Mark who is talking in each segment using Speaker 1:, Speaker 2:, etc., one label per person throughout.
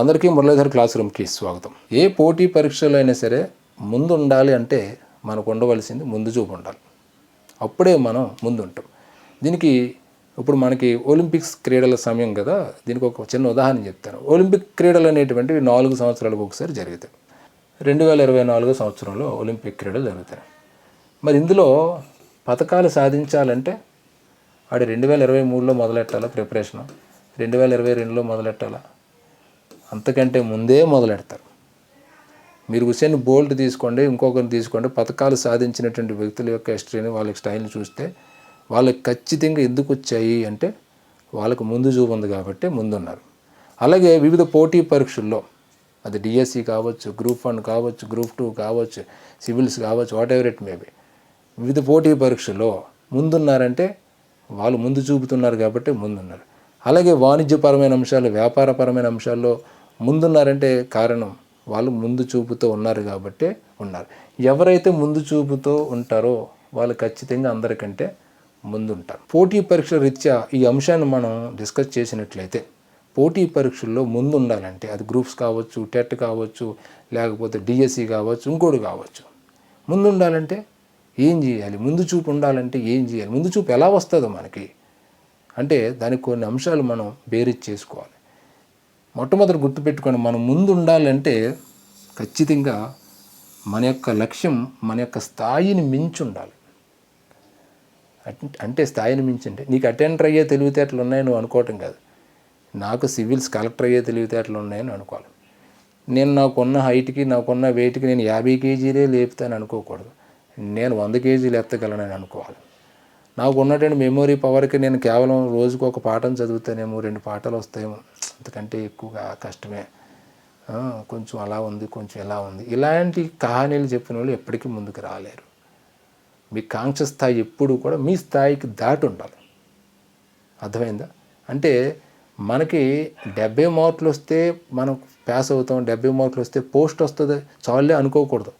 Speaker 1: అందరికీ మురళీధర్ క్లాస్ రూమ్కి స్వాగతం. ఏ పోటీ పరీక్షలు అయినా సరే ముందు ఉండాలి అంటే మనకు ఉండవలసింది ముందు చూపు ఉండాలి. అప్పుడే మనం ముందుంటాం. దీనికి ఇప్పుడు మనకి ఒలింపిక్స్ క్రీడల సమయం కదా దీనికి ఒక చిన్న ఉదాహరణ చెప్తాను. ఒలింపిక్ క్రీడలు అనేటువంటివి నాలుగు సంవత్సరాలకు ఒకసారి జరుగుతాయి. రెండు వేల ఇరవై నాలుగో సంవత్సరంలో ఒలింపిక్ క్రీడలు జరుగుతాయి. మరి ఇందులో పథకాలు సాధించాలంటే వాడు రెండు వేల ఇరవై మూడులో మొదలెట్టాలా ప్రిపరేషన్? రెండు వేల ఇరవై రెండులో మొదలెట్టాలా? అంతకంటే ముందే మొదలెడతారు. మీరు హుసేన్ బోల్ట్ తీసుకోండి ఇంకొకరిని తీసుకోండి పథకాలు సాధించినటువంటి వ్యక్తుల యొక్క హిస్టరీని వాళ్ళకి స్టైల్ని చూస్తే వాళ్ళకి ఖచ్చితంగా ఎందుకు వచ్చాయి అంటే వాళ్ళకు ముందు చూపు ఉంది కాబట్టి ముందున్నారు. అలాగే వివిధ పోటీ పరీక్షల్లో అది డిఎస్సి కావచ్చు గ్రూప్ వన్ కావచ్చు గ్రూప్ టూ కావచ్చు సివిల్స్ కావచ్చు వాట్ ఎవర్ ఇట్ మేబీ వివిధ పోటీ పరీక్షల్లో ముందున్నారంటే వాళ్ళు ముందు చూపుతున్నారు కాబట్టి ముందున్నారు. అలాగే వాణిజ్యపరమైన అంశాలు వ్యాపారపరమైన అంశాల్లో ముందున్నారంటే కారణం వాళ్ళు ముందు చూపుతో ఉన్నారు కాబట్టే ఉన్నారు. ఎవరైతే ముందు చూపుతో ఉంటారో వాళ్ళు ఖచ్చితంగా అందరికంటే ముందుంటారు. పోటీ పరీక్షల రీత్యా ఈ అంశాన్ని మనం డిస్కస్ చేసినట్లయితే పోటీ పరీక్షల్లో ముందు ఉండాలంటే అది గ్రూప్స్ కావచ్చు టెట్ కావచ్చు లేకపోతే డిఎస్సి కావచ్చు ఇంకోటి కావచ్చు. ముందు ఉండాలంటే ఏం చేయాలి? ముందు చూపు ఉండాలంటే ఏం చేయాలి? ముందు చూపు ఎలా వస్తుందో మనకి. అంటే దానికి కొన్ని అంశాలు మనం బేరీజ్ చేసుకోవాలి. మొట్టమొదటి గుర్తుపెట్టుకొని మనం ముందు ఉండాలంటే ఖచ్చితంగా మన యొక్క లక్ష్యం మన యొక్క స్థాయిని మించి ఉండాలి అంటే స్థాయిని మించి అంటే నీకు అటెండర్ అయ్యే తెలివితేటలు ఉన్నాయని నువ్వు అనుకోవటం కాదు. నాకు సివిల్స్ కలెక్టర్ అయ్యే తెలివితేటలు ఉన్నాయని అనుకోవాలి. నేను నాకున్న హైట్కి నాకున్న వెయిట్కి నేను యాభై కేజీలే లేపుతాను అనుకోకూడదు. నేను వంద కేజీలు ఎత్తగలనని అనుకోవాలి. నాకు ఉన్నటువంటి మెమొరీ పవర్కి నేను కేవలం రోజుకు ఒక పాఠం చదువుతానేమో రెండు పాఠాలు వస్తాయేమో. అంతకంటే ఎక్కువగా కష్టమే. కొంచెం అలా ఉంది కొంచెం ఇలా ఉంది. ఇలాంటి కహానీలు చెప్పిన వాళ్ళు ఎప్పటికీ ముందుకు రాలేరు. మీ కాంక్ష స్థాయి ఎప్పుడు కూడా మీ స్థాయికి దాటి ఉండాలి. అర్థమైందా? అంటే మనకి డెబ్బై మార్కులు వస్తే మనం పాస్ అవుతాం డెబ్బై మార్కులు వస్తే పోస్ట్ వస్తుంది చాలే అనుకోకూడదు.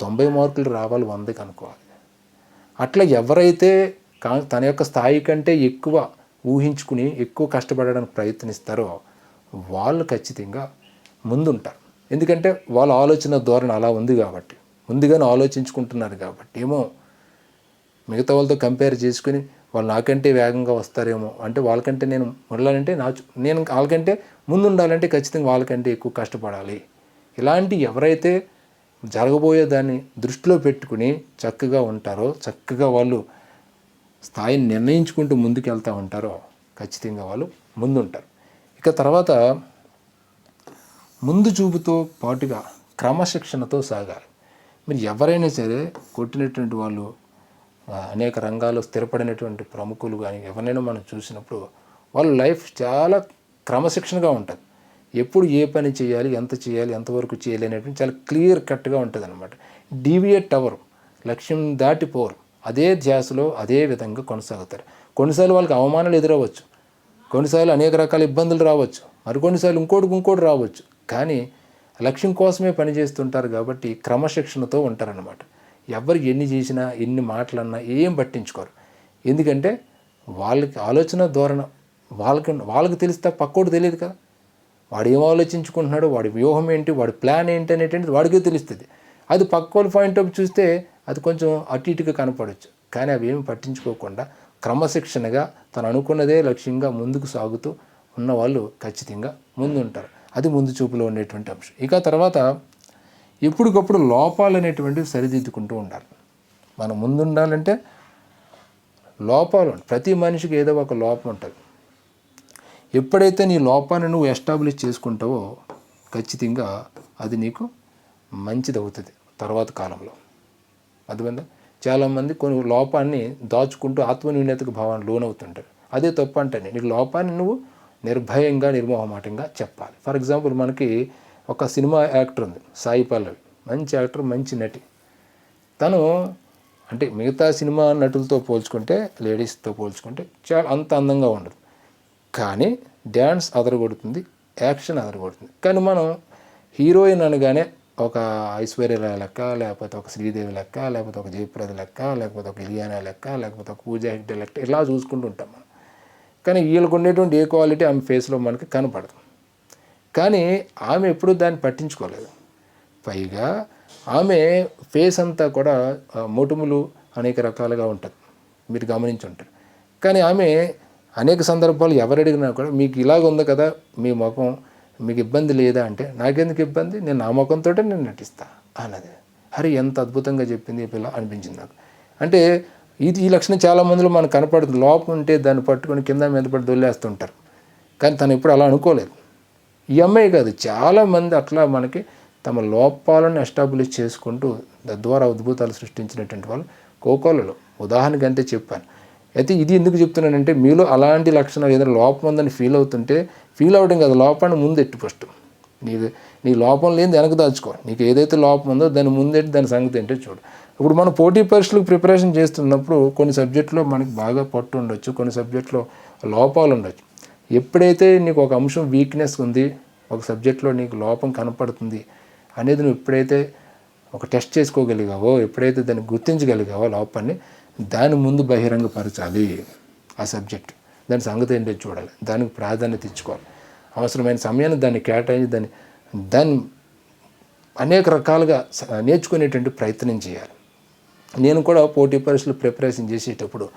Speaker 1: తొంభై మార్కులు రావాలి వందకి అనుకోవాలి. అట్లా ఎవరైతే కా తన యొక్క స్థాయి కంటే ఎక్కువ ఊహించుకుని ఎక్కువ కష్టపడడానికి ప్రయత్నిస్తారో వాళ్ళు ఖచ్చితంగా ముందుంటారు. ఎందుకంటే వాళ్ళ ఆలోచన ధోరణి అలా ఉంది కాబట్టి ముందుగానే ఆలోచించుకుంటున్నారు కాబట్టి ఏమో మిగతా వాళ్ళతో కంపేర్ చేసుకుని వాళ్ళు నాకంటే వేగంగా వస్తారేమో అంటే వాళ్ళకంటే నేను ఉండాలంటే నా నేను వాళ్ళకంటే ముందు ఉండాలంటే ఖచ్చితంగా వాళ్ళకంటే ఎక్కువ కష్టపడాలి. ఇలాంటి ఎవరైతే జరగబోయే దాన్ని దృష్టిలో పెట్టుకుని చక్కగా ఉంటారో చక్కగా వాళ్ళు స్థాయిని నిర్ణయించుకుంటూ ముందుకు వెళ్తూ ఉంటారో ఖచ్చితంగా వాళ్ళు ముందుంటారు. ఇక తర్వాత ముందు చూపుతో పాటుగా క్రమశిక్షణతో సాగాలి. మీరు ఎవరైనా సరే కొట్టినటువంటి వాళ్ళు అనేక రంగాల్లో స్థిరపడినటువంటి ప్రముఖులు కానీ ఎవరైనా మనం చూసినప్పుడు వాళ్ళ లైఫ్ చాలా క్రమశిక్షణగా ఉంటుంది. ఎప్పుడు ఏ పని చేయాలి ఎంత చేయాలి ఎంతవరకు చేయాలి అనేటువంటి చాలా క్లియర్ కట్గా ఉంటుంది అనమాట డీవియేట్ అవరు లక్ష్యం దాటిపోరు. అదే ధ్యాసలో అదే విధంగా కొనసాగుతారు. కొన్నిసార్లు వాళ్ళకి అవమానాలు ఎదురవ్వచ్చు. కొన్నిసార్లు అనేక రకాల ఇబ్బందులు రావచ్చు. మరికొన్నిసార్లు ఇంకోటి ఇంకోటి రావచ్చు. కానీ లక్ష్యం కోసమే పనిచేస్తుంటారు కాబట్టి క్రమశిక్షణతో ఉంటారనమాట ఎవరు ఎన్ని చేసినా ఎన్ని మాటలన్నా ఏం పట్టించుకోరు. ఎందుకంటే వాళ్ళకి ఆలోచన ధోరణ వాళ్ళకి వాళ్ళకి తెలిస్తే పక్కోడు తెలియదు కదా. వాడు ఏం ఆలోచించుకుంటున్నాడు వాడి వ్యూహం ఏంటి వాడి ప్లాన్ ఏంటి అనేటువంటిది వాడికే తెలుస్తుంది. అది పక్కోళ్ళ పాయింట్ ఆఫ్ చూస్తే అది కొంచెం అటు ఇటుగా కనపడవచ్చు కానీ అవి ఏమి పట్టించుకోకుండా క్రమశిక్షణగా తను అనుకున్నదే లక్ష్యంగా ముందుకు సాగుతూ ఉన్నవాళ్ళు ఖచ్చితంగా ముందు ఉంటారు అది ముందు చూపులో ఉండేటువంటి అంశం. ఇక తర్వాత ఎప్పటికప్పుడు లోపాలు అనేటువంటివి సరిదిద్దుకుంటూ ఉండాలి. మనం ముందు ఉండాలంటే లోపాలు ప్రతి మనిషికి ఏదో ఒక లోపం ఉంటుంది. ఎప్పుడైతే నీ లోపాన్ని నువ్వు ఎస్టాబ్లిష్ చేసుకుంటావో ఖచ్చితంగా అది నీకు మంచిది అవుతుంది తర్వాత కాలంలో. అర్థమైందా? చాలామంది కొన్ని లోపాన్ని దాచుకుంటూ ఆత్మన్యూన్యతకు భావాన్ని లోనవుతుంటారు. అదే తప్పు అంటే నీకు లోపాన్ని నువ్వు నిర్భయంగా నిర్మోహమాటంగా చెప్పాలి. ఫర్ ఎగ్జాంపుల్ మనకి ఒక సినిమా యాక్టర్ ఉంది సాయి పల్లవి. మంచి యాక్టర్ మంచి నటి. తను అంటే మిగతా సినిమా నటులతో పోల్చుకుంటే లేడీస్తో పోల్చుకుంటే చాలా అంత అందంగా ఉండదు. కానీ డ్యాన్స్ అదరగొడుతుంది యాక్షన్ అదరగొడుతుంది. కానీ మనం హీరోయిన్ అనగానే ఒక ఐశ్వర్య లెక్క లేకపోతే ఒక శ్రీదేవి లెక్క లేకపోతే ఒక జయప్రద లెక్క లేకపోతే ఒక ఇలియానా లెక్క లేకపోతే ఒక పూజా హెగ్డే లెక్క ఇలా చూసుకుంటూ ఉంటాం మనం. కానీ వీళ్ళకు ఉండేటువంటి ఏ క్వాలిటీ ఆమె ఫేస్లో మనకి కనపడదు. కానీ ఆమె ఎప్పుడూ దాన్ని పట్టించుకోలేదు. పైగా ఆమె ఫేస్ అంతా కూడా మొటుములు అనేక రకాలుగా ఉంటుంది. మీరు గమనించి ఉంటారు కానీ ఆమె అనేక సందర్భాలు ఎవరు అడిగినా కూడా మీకు ఇలాగ ఉంది కదా మీ ముఖం మీకు ఇబ్బంది లేదా అంటే నాకెందుకు ఇబ్బంది? నేను నా ముఖంతో నేను నటిస్తా అన్నది. అరే ఎంత అద్భుతంగా చెప్పింది ఈ పిల్ల అనిపించింది నాకు. అంటే ఇది ఈ లక్షణం చాలా మందిలో మనకు కనపడుతుంది. లోపం ఉంటే దాన్ని పట్టుకొని కింద మీద పడి దొల్లేస్తుంటారు. కానీ తను ఇప్పుడు అలా అనుకోలేదు. ఈ అమ్మాయి కాదు చాలామంది అట్లా మనకి తమ లోపాలను ఎస్టాబ్లిష్ చేసుకుంటూ తద్వారా అద్భుతాలు సృష్టించినటువంటి వాళ్ళు కోకోలలో. ఉదాహరణకి అంతే చెప్పాను. అయితే ఇది ఎందుకు చెప్తున్నానంటే మీలో అలాంటి లక్షణాలు ఏదైనా లోపం ఉందని ఫీల్ అవుతుంటే ఫీల్ అవ్వడం కదా లోపాన్ని ముందు ఎట్టు ఫస్ట్ నీది నీ లోపం లేని వెనక దాచుకో. నీకు ఏదైతే లోపం ఉందో దాని ముందెట్టి దాని సంగతి ఏంటో చూడు. ఇప్పుడు మనం పోటీ పరీక్షలకు ప్రిపరేషన్ చేస్తున్నప్పుడు కొన్ని సబ్జెక్టులో మనకి బాగా పట్టు ఉండొచ్చు కొన్ని సబ్జెక్టులో లోపాలు ఉండొచ్చు. ఎప్పుడైతే నీకు ఒక అంశం వీక్నెస్ ఉంది ఒక సబ్జెక్ట్లో నీకు లోపం కనపడుతుంది అనేది నువ్వు ఎప్పుడైతే ఒక టెస్ట్ చేసుకోగలిగావో ఎప్పుడైతే దాన్ని గుర్తించగలిగావో లోపాన్ని దాని ముందు బహిరంగపరచాలి ఆ సబ్జెక్ట్. దాని సంగతి ఏంటో చూడాలి. దానికి ప్రాధాన్యత ఇచ్చుకోవాలి. అవసరమైన సమయాన్ని దాన్ని కేటాయించి దాన్ని దాన్ని అనేక రకాలుగా నేర్చుకునేటువంటి ప్రయత్నం చేయాలి. నేను కూడా పోటీ పరీక్షలు ప్రిపరేషన్ చేసేటప్పుడు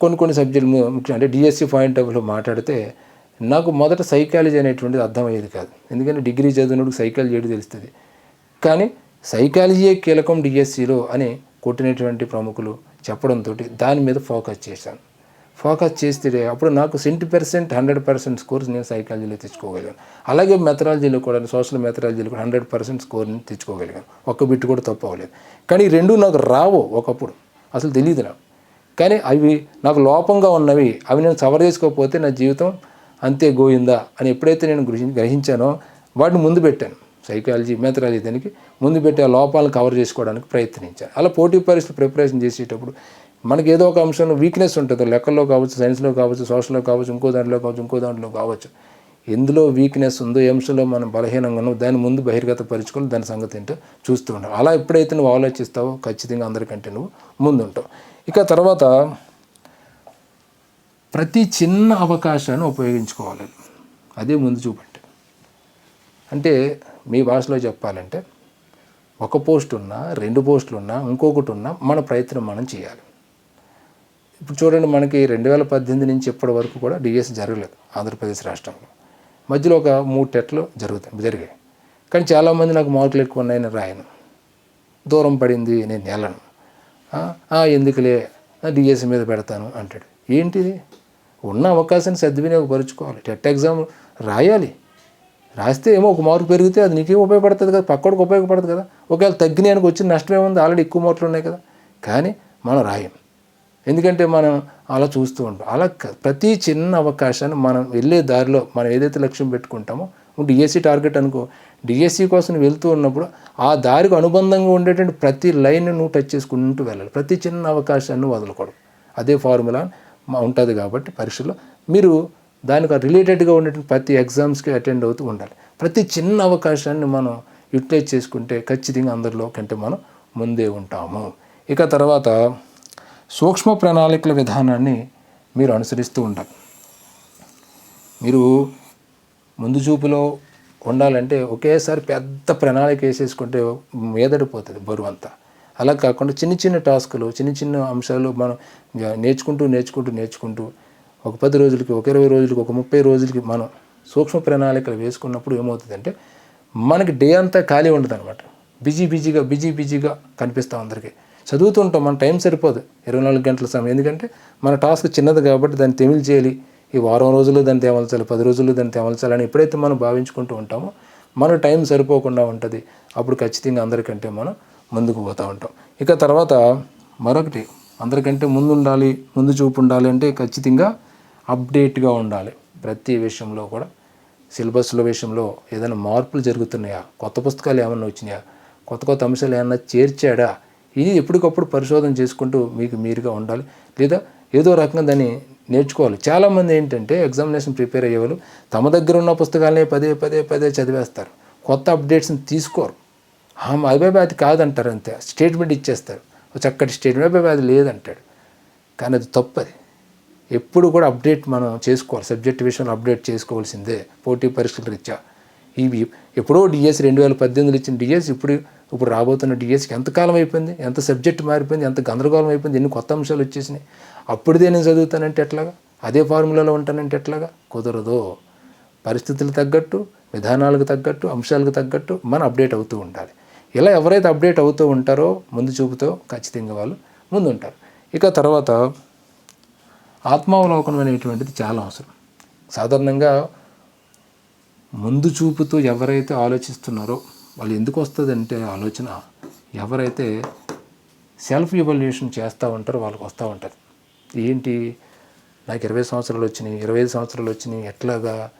Speaker 1: కొన్ని కొన్ని సబ్జెక్టులు ముఖ్యం అంటే డిఎస్సి పాయింట్ ఆఫ్ వ్యూలో మాట్లాడితే నాకు మొదట సైకాలజీ అనేటువంటిది అర్థమయ్యేది కాదు. ఎందుకంటే డిగ్రీ చదివినప్పుడు సైకాలజీ ఏడు తెలుస్తుంది. కానీ సైకాలజీయే కీలకం డిఎస్సిలో అని కొట్టినటువంటి ప్రముఖులు చెప్పడంతో దాని మీద ఫోకస్ చేశాను. ఫోకస్ చేస్తే అప్పుడు నాకు cent percent hundred percent scores నేను సైకాలజీలో తెచ్చుకోగలిగాను. అలాగే మెథడాలజీలో కూడా సోషల్ మెథడాలజీలో కూడా హండ్రెడ్ పర్సెంట్ స్కోర్ని తెచ్చుకోగలిగాను. ఒక్క బిట్టు కూడా తప్పు అవ్వలేదు. కానీ రెండు నాకు రావు ఒకప్పుడు. అసలు తెలియదు నాకు. కానీ అవి నాకు లోపంగా ఉన్నవి అవి నేను సవర్ చేసుకోకపోతే నా జీవితం అంతే గోయిందా అని ఎప్పుడైతే నేను గ్రహించానో వాటిని ముందు పెట్టాను. సైకాలజీ మెథడాలజీ దానికి ముందు పెట్టే ఆ లోపాలను కవర్ చేసుకోవడానికి ప్రయత్నించాను అలా పోటీ పరీక్షలు ప్రిపరేషన్ చేసేటప్పుడు మనకి ఏదో ఒక అంశంలో వీక్నెస్ ఉంటుంది. లెక్కల్లో కావచ్చు సైన్స్లో కావచ్చు సోషల్లో కావచ్చు ఇంకో దాంట్లో కావచ్చు ఇంకో దాంట్లో కావచ్చు. ఎందులో వీక్నెస్ ఉందో ఏ అంశంలో మనం బలహీనంగా దాన్ని ముందు బహిర్గత పరుచుకొని దాని సంగతి ఏంటో చూస్తూ ఉంటాం అలా ఎప్పుడైతే నువ్వు ఆలోచిస్తావో ఖచ్చితంగా అందరికంటే నువ్వు ముందుంటావు. ఇక తర్వాత ప్రతి చిన్న అవకాశాన్ని ఉపయోగించుకోవాలి. అదే ముందు చూపండి. అంటే మీ భాషలో చెప్పాలంటే ఒక పోస్ట్ ఉన్నా రెండు పోస్టులు ఉన్నా ఇంకొకటి ఉన్నా మన ప్రయత్నం మనం చేయాలి. ఇప్పుడు చూడండి మనకి రెండు వేల పద్దెనిమిది నుంచి ఇప్పటి వరకు కూడా డిఎస్ జరగలేదు ఆంధ్రప్రదేశ్ రాష్ట్రంలో. మధ్యలో ఒక మూడు టెట్లు జరుగుతాయి జరిగాయి. కానీ చాలామంది నాకు మార్కులు ఎక్కువ ఉన్నాయి రాయను. దూరం పడింది నేను వెళ్ళను. ఎందుకులే డిఎస్ మీద పెడతాను అంటాడు. ఏంటిది? ఉన్న అవకాశాన్ని సద్వినియోగపరుచుకోవాలి. టెట్ ఎగ్జామ్ రాయాలి. రాస్తే ఏమో ఒక మార్కు పెరిగితే అది నీకే ఉపయోగపడుతుంది కదా? పక్కడికి ఉపయోగపడుతుంది కదా? ఒకవేళ తగ్గినానికి వచ్చిన నష్టం ఏముంది? ఆల్రెడీ ఎక్కువ మార్కులు ఉన్నాయి కదా? కానీ మనం రాయం. ఎందుకంటే మనం అలా చూస్తూ ఉంటాం. అలా ప్రతి చిన్న అవకాశాన్ని మనం వెళ్ళే దారిలో మనం ఏదైతే లక్ష్యం పెట్టుకుంటామో డిఎస్సి టార్గెట్ అనుకో డిఎస్సి కోసం వెళ్తూ ఉన్నప్పుడు ఆ దారికి అనుబంధంగా ఉండేటువంటి ప్రతి లైన్ నువ్వు టచ్ చేసుకుంటూ వెళ్ళాలి. ప్రతి చిన్న అవకాశాన్ని వదలకూడదు అదే ఫార్ములా ఉంటుంది కాబట్టి పరీక్షలో మీరు దానికి రిలేటెడ్గా ఉన్నటువంటి ప్రతి ఎగ్జామ్స్కి అటెండ్ అవుతూ ఉండాలి. ప్రతి చిన్న అవకాశాన్ని మనం యూటిలైజ్ చేసుకుంటే ఖచ్చితంగా అందరిలో కంటే మనం ముందే ఉంటాము. ఇక తర్వాత సూక్ష్మ ప్రణాళికల విధానాన్ని మీరు అనుసరిస్తూ ఉండాలి. మీరు ముందు చూపులో ఉండాలంటే ఒకేసారి పెద్ద ప్రణాళిక వేసేసుకుంటే మీదడిపోతుంది బరువు అంతా. అలా కాకుండా చిన్న చిన్న టాస్కులు చిన్న చిన్న అంశాలు మనం నేర్చుకుంటూ నేర్చుకుంటూ నేర్చుకుంటూ ఒక పది రోజులకి ఒక ఇరవై రోజులకి ఒక ముప్పై రోజులకి మనం సూక్ష్మ ప్రణాళికలు వేసుకున్నప్పుడు ఏమవుతుందంటే మనకి డే అంతా ఖాళీ ఉండదు అనమాట బిజీ బిజీగా బిజీ బిజీగా కనిపిస్తాం అందరికీ. చదువుతుంటాం మన టైం సరిపోదు. ఇరవై నాలుగు గంటల సమయం. ఎందుకంటే మన టాస్క్ చిన్నది కాబట్టి దాన్ని తెమిలి చేయాలి. ఈ వారం రోజుల్లో దాన్ని తేమల్చాలి పది రోజుల్లో దాన్ని తేవలచాలని ఎప్పుడైతే మనం భావించుకుంటూ ఉంటామో మన టైం సరిపోకుండా ఉంటుంది. అప్పుడు ఖచ్చితంగా అందరికంటే మనం ముందుకు పోతూ ఉంటాం. ఇక తర్వాత మరొకటి. అందరికంటే ముందు ఉండాలి ముందు చూపు ఉండాలి అంటే ఖచ్చితంగా అప్డేట్గా ఉండాలి. ప్రతి విషయంలో కూడా. సిలబస్ల విషయంలో ఏదైనా మార్పులు జరుగుతున్నాయా? కొత్త పుస్తకాలు ఏమైనా వచ్చినాయా? కొత్త కొత్త అంశాలు ఏమైనా చేర్చాడా? ఇది ఎప్పటికప్పుడు పరిశోధన చేసుకుంటూ మీకు మీరుగా ఉండాలి. లేదా ఏదో రకంగా దాన్ని నేర్చుకోవాలి. చాలామంది ఏంటంటే ఎగ్జామినేషన్ ప్రిపేర్ అయ్యేవాళ్ళు తమ దగ్గర ఉన్న పుస్తకాలనే పదే పదే పదే చదివేస్తారు. కొత్త అప్డేట్స్ని తీసుకోరు. ఆ, అబ్బాయి అది కాదంటారు అంతే. స్టేట్మెంట్ ఇచ్చేస్తారు. చక్కటి స్టేట్మెంట్ అబ్బాయి అది లేదంటాడు. కానీ అది తప్పది. ఎప్పుడు కూడా అప్డేట్ మనం చేసుకోవాలి. సబ్జెక్ట్ విషయంలో అప్డేట్ చేసుకోవాల్సిందే. పోటీ పరీక్షల రీత్యా. ఇవి ఎప్పుడో డిఎస్ రెండు వేల పద్దెనిమిదిలో ఇచ్చిన డిఎస్ ఇప్పుడు ఇప్పుడు రాబోతున్న డిఎస్కి ఎంతకాలం అయిపోయింది? ఎంత సబ్జెక్ట్ మారిపోయింది? ఎంత గందరగోళం అయిపోయింది? ఎన్ని కొత్త అంశాలు వచ్చేసినాయి? అప్పుడుదే నేను చదువుతానంటే ఎట్లాగా? అదే ఫార్ములాలో ఉంటానంటే ఎట్లాగా? కుదరదు. పరిస్థితులు తగ్గట్టు విధానాలకు తగ్గట్టు అంశాలకు తగ్గట్టు మనం అప్డేట్ అవుతూ ఉండాలి. ఇలా ఎవరైతే అప్డేట్ అవుతూ ఉంటారో ముందు చూపుతో ఖచ్చితంగా వాళ్ళు ముందు ఉంటారు ఇక తర్వాత ఆత్మావలోకనం అనేటువంటిది చాలా అవసరం. సాధారణంగా ముందు చూపుతో ఎవరైతే ఆలోచిస్తున్నారో వాళ్ళు ఎందుకు వస్తుందంటే ఆలోచన ఎవరైతే సెల్ఫ్ ఇవల్యూషన్ చేస్తూ ఉంటారో వాళ్ళకి వస్తూ ఉంటుంది. ఏంటి? నాకు ఇరవై సంవత్సరాలు వచ్చినాయి ఇరవై ఐదు సంవత్సరాలు వచ్చినాయి ఎట్లాగా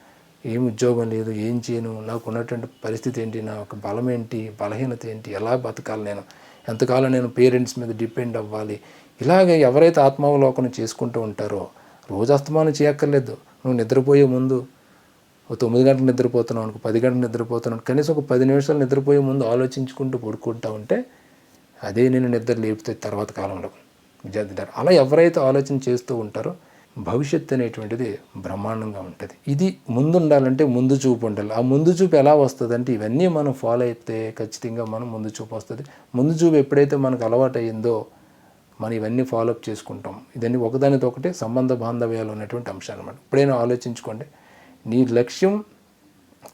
Speaker 1: ఏం ఉద్యోగం లేదు ఏం చేయను నాకు ఉన్నటువంటి పరిస్థితి ఏంటి నా యొక్క బలం ఏంటి బలహీనత ఏంటి ఎలా బతకాలి నేను? ఎంతకాలం నేను పేరెంట్స్ మీద డిపెండ్ అవ్వాలి? ఇలాగే ఎవరైతే ఆత్మావలోకనం చేసుకుంటూ ఉంటారో రోజు అస్తమానం చేయక్కర్లేదు. నువ్వు నిద్రపోయే ముందు ఒక తొమ్మిది గంటలు నిద్రపోతున్నావు అనుకో పది గంటలు నిద్రపోతున్నావు కనీసం ఒక పది నిమిషాలు నిద్రపోయే ముందు ఆలోచించుకుంటూ పడుకుంటా ఉంటే అదే నేను నిద్ర లేపుతాయి తర్వాత కాలంలో. విద్యార్థి అలా ఎవరైతే ఆలోచన చేస్తూ ఉంటారో భవిష్యత్తు అనేటువంటిది బ్రహ్మాండంగా ఉంటుంది. ఇది ముందు ఉండాలంటే ముందు చూపు ఉండాలి. ఆ ముందు చూపు ఎలా వస్తుంది అంటే ఇవన్నీ మనం ఫాలో అయితే ఖచ్చితంగా మనం ముందు చూపు వస్తుంది. ముందు చూపు ఎప్పుడైతే మనకు అలవాటు అయ్యిందో మనం ఇవన్నీ ఫాలోఅప్ చేసుకుంటాం. ఇదన్నీ ఒకదానితో ఒకటే సంబంధ బాంధవ్యాలు ఉన్నటువంటి అంశాలు అనమాట ఇప్పుడైనా ఆలోచించుకోండి. నీ లక్ష్యం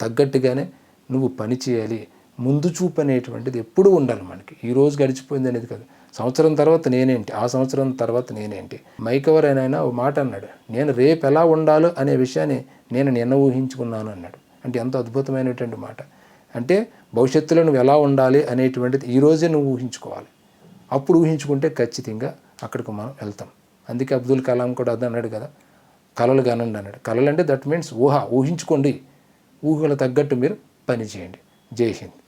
Speaker 1: తగ్గట్టుగానే నువ్వు పని చేయాలి. ముందు చూపు అనేటువంటిది ఎప్పుడూ ఉండాలి మనకి. ఈ రోజు గడిచిపోయింది అనేది కాదు. సంవత్సరం తర్వాత నేనేంటి? ఆ సంవత్సరం తర్వాత నేనేంటి? మైకవర్ అయినా ఓ మాట అన్నాడు నేను రేపు ఎలా ఉండాలో అనే విషయాన్ని నేను నిన్న ఊహించుకున్నాను అన్నాడు. అంటే ఎంతో అద్భుతమైనటువంటి మాట. అంటే భవిష్యత్తులో నువ్వు ఎలా ఉండాలి అనేటువంటిది ఈ రోజే నువ్వు ఊహించుకోవాలి. అప్పుడు ఊహించుకుంటే ఖచ్చితంగా అక్కడికి మనం వెళ్తాం. అందుకే అబ్దుల్ కలాం కూడా అది అన్నాడు కదా కళలు కానండి అన్నాడు. కళలు అంటే దట్ మీన్స్ ఊహ ఊహించుకోండి. ఊహలు తగ్గట్టు మీరు పని చేయండి. జై హింద్.